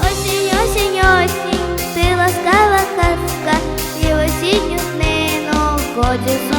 Осінь, осінь, осінь, ти ласкава казка, і осінню днину годі